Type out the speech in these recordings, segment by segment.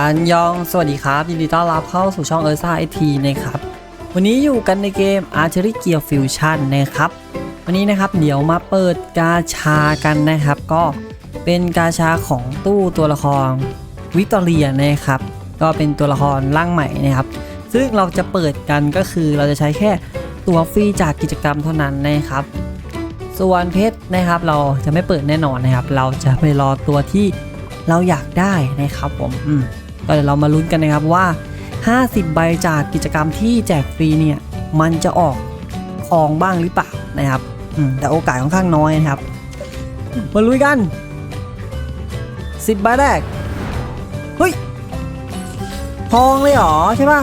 อันยอง สวัสดีครับ ยินดีต้อนรับเข้าสู่ช่องเออร์ซ่าไอทีนะครับ วันนี้อยู่กันในเกม Archery Gear Fusion นะครับ วันนี้นะครับเดี๋ยวมาเปิดกาชากันนะครับ ก็เป็นกาชาของตู้ตัวละครวิตอเรียนะครับ ก็เป็นตัวละครร่างใหม่นะครับ ซึ่งเราจะเปิดกันก็คือเราจะใช้แค่ตัวฟรีจากกิจกรรมเท่านั้นนะครับ ส่วนเพชรนะครับ เราจะไม่เปิดแน่นอนนะครับ เราจะไปรอตัวที่เราอยากได้นะครับผมอืม ก็เดี๋ยวเรามาลุ้นกันนะครับว่า 50 ใบจากกิจกรรมที่แจกฟรีเนี่ยมันจะออกทองบ้างหรือเปล่านะครับแต่โอกาสค่อนข้างน้อยนะครับ มาลุยกัน 10 ใบแรก เฮ้ย ทองเลยเหรอใช่ป่ะ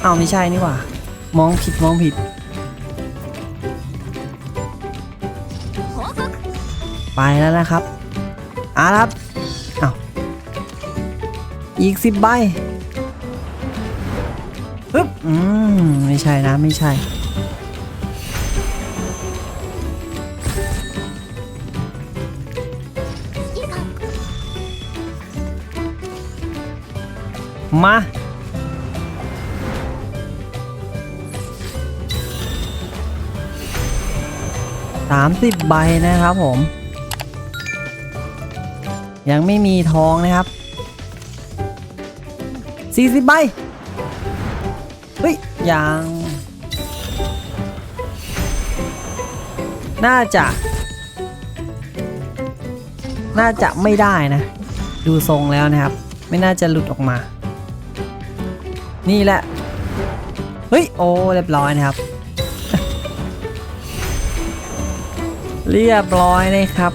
เอ้าไม่ใช่นี่หว่า มองผิดมองผิด ไปแล้วนะครับอะครับ อีกสิบใบปึ๊บอืมไม่ใช่นะไม่ใช่ มา สามสิบใบนะครับผม ยังไม่มีทองนะครับ 40ใบเฮ้ยยังน่าจะ น่าจะไม่ได้นะ ดูทรงแล้วนะครับ ไม่น่าจะหลุดออกมา นี่แหละ เฮ้ย โอ้ เรียบร้อยนะครับ เรียบร้อยนะครับ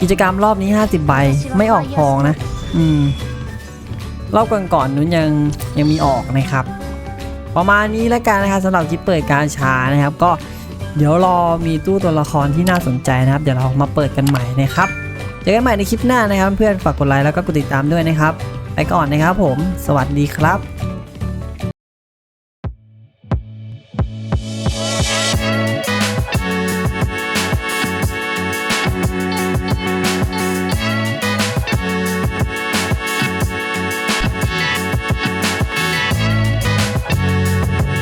กิจกรรมรอบนี้ 50 ใบ ไม่ออกทองนะ อืม รอบก่อนๆนู้นยังยังมีออกนะครับ ประมาณนี้แล้วกันนะครับสำหรับคลิปเปิดการช้านะครับ ก็เดี๋ยวรอมีตู้ตัวละครที่น่าสนใจนะครับ เดี๋ยวเรามาเปิดกันใหม่นะครับเจอกันใหม่ในคลิปหน้านะครับ เพื่อนฝากกดไลค์แล้วก็กดติดตามด้วยนะครับ ไปก่อนนะครับผม สวัสดีครับ